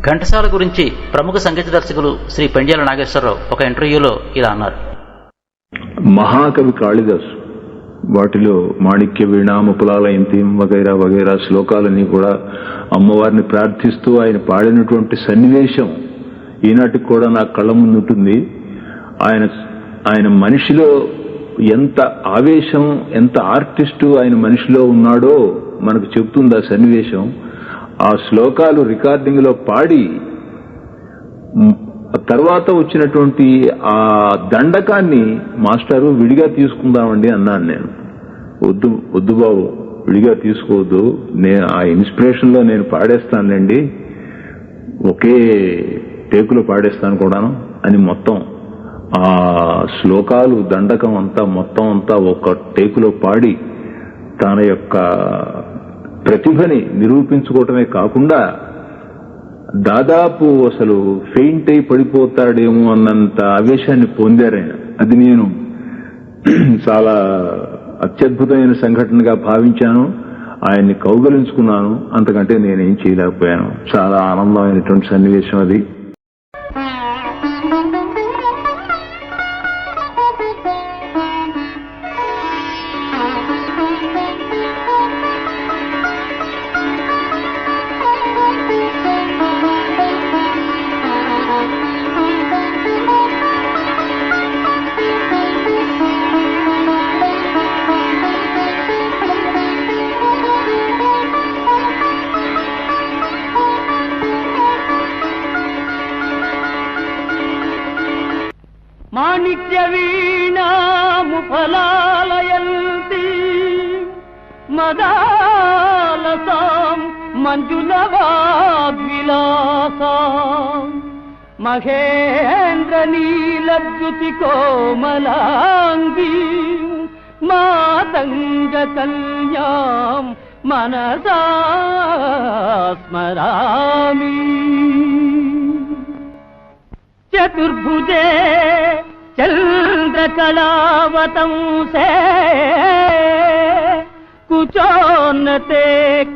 ఘంటసాల గురించి ప్రముఖ సంగీత దర్శకులు శ్రీ పెండ్యాల నాగేశ్వరరావు ఒక ఇంటర్వ్యూలో ఇలా అన్నారు. మహాకవి కాళిదాసు వాటిలో మాణిక్య వీణామపులాలయంతీం వగైరా వగైరా శ్లోకాలన్నీ కూడా అమ్మవారిని ప్రార్థిస్తూ ఆయన పాడినటువంటి సన్నివేశం ఈనాటికి కూడా నా కళ్ళ ముందు ఉంటుంది. ఆయన ఆయన మనిషిలో ఎంత ఆవేశం ఎంత ఆర్టిస్టు ఆయన మనిషిలో ఉన్నాడో మనకు చెబుతుంది ఆ సన్నివేశం. ఆ శ్లోకాలు రికార్డింగ్లో పాడి తర్వాత వచ్చినటువంటి ఆ దండకాన్ని మాస్టారు విడిగా తీసుకుందామండి అన్నాను నేను. వద్దు వద్దు బాబు విడిగా తీసుకోవద్దు. నేను ఆ ఇన్స్పిరేషన్లో నేను పాడేస్తానులేండి. ఒకే టేకులో పాడేస్తాను కూడాను అని మొత్తం ఆ శ్లోకాలు దండకం అంతా మొత్తం అంతా ఒక టేకులో పాడి తన యొక్క ప్రతిభని నిరూపించుకోవటమే కాకుండా దాదాపు అసలు ఫెయింట్ అయి పడిపోతాడేమో అన్నంత ఆవేశాన్ని పొందారు ఆయన. అది నేను చాలా అత్యద్భుతమైన సంఘటనగా భావించాను. ఆయన్ని కౌగలించుకున్నాను. అంతకంటే నేనేం చేయలేకపోయాను. చాలా ఆనందమైనటువంటి సన్నివేశం అది. మాణిక్య వీణాము ఫలాలయంతి. మదాలసాం మంజులవాగ్విలాసాం. మహేంద్ర నీలద్యుతి కోమలాంగీ మాతంగ కన్యాం మనసా స్మరామి. చతుర్భుజే చంద్రకళావతంసే కుచోన్నతే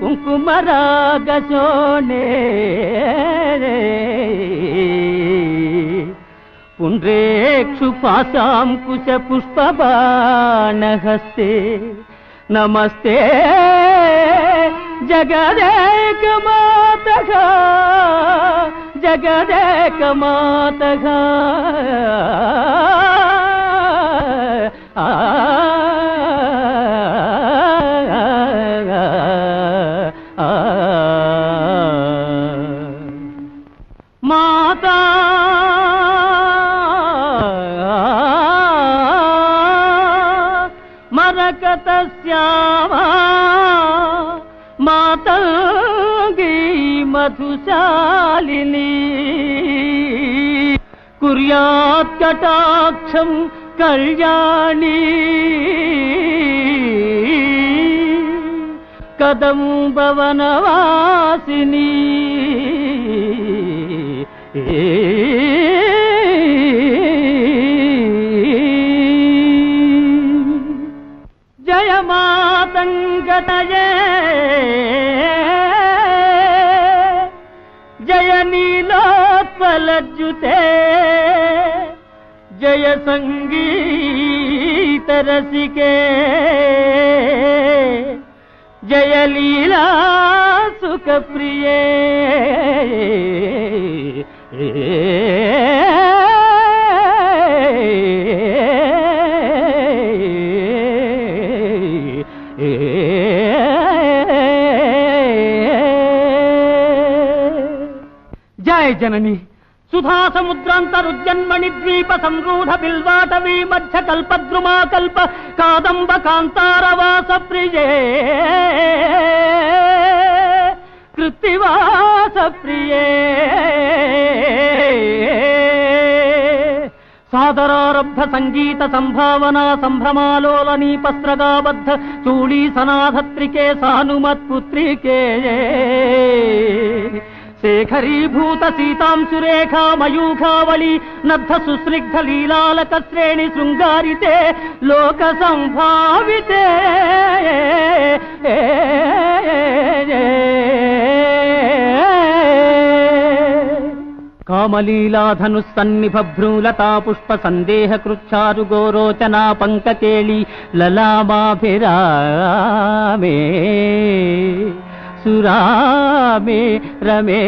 కుంకుమరాగశోణే పుండ్రేక్షు పాసాం కుశ పుష్పబాణహస్తే. నమస్తే. జగదేక మాతగా జగదేక మాతగా మాతా మరకత శ్యామా మాతంగీ మధుశాలిని. కుర్యాత్కటాక్షం కళ్యాణి. కదంబవనవాసిని భవనవాసిని. జయమాతంగతయే నీలోత్పలజ్జుతే జయ సంగీత రసికే. జయ లీలా సుఖ ప్రియే జయ జనని. సుధా సముద్రాంతరుజన్మణి ద్వీప సంరూఢ బిల్వాటవీ మధ్య కల్పద్రుమా కల్ప కాదంబ కాంతారవాస ప్రియే కృత్తివాస ప్రియే సాదరారబ్ధ సంగీత సంభావన సంభ్రమాలోల నీపస్త్రగాబద్ధ చూళీ సనాధత్రికే సానుమత్పుత్రికే శేఖరీభూత సీతాంశురేఖా మయూఖావళి నద్ధ సుస్నిగ్ధ లీలాలక శ్రేణి శృంగారితే లోక సంభావితే కామలీలాధను సన్నిభ్రూలతా పుష్ప సందేహ కృచ్చారు గోరోచనా పంకకేళి లలామాభిరామే సురామే రమే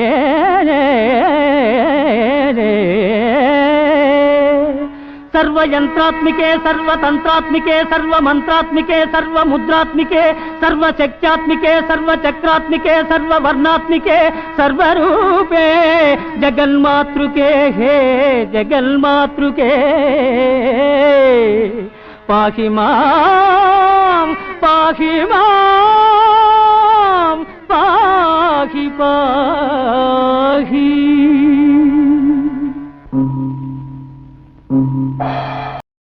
సర్వయంత్రాత్మికే సర్వతంత్రాత్మికే సర్వమంత్రాత్మికే సర్వముద్రాత్మికే సర్వశక్త్యాత్మికే సర్వచక్రాత్మికే సర్వవర్ణాత్మికే సర్వరూపే జగన్మాతృకే హే జగన్మాతృకే. పాహి మాం పాహి మాం పాహి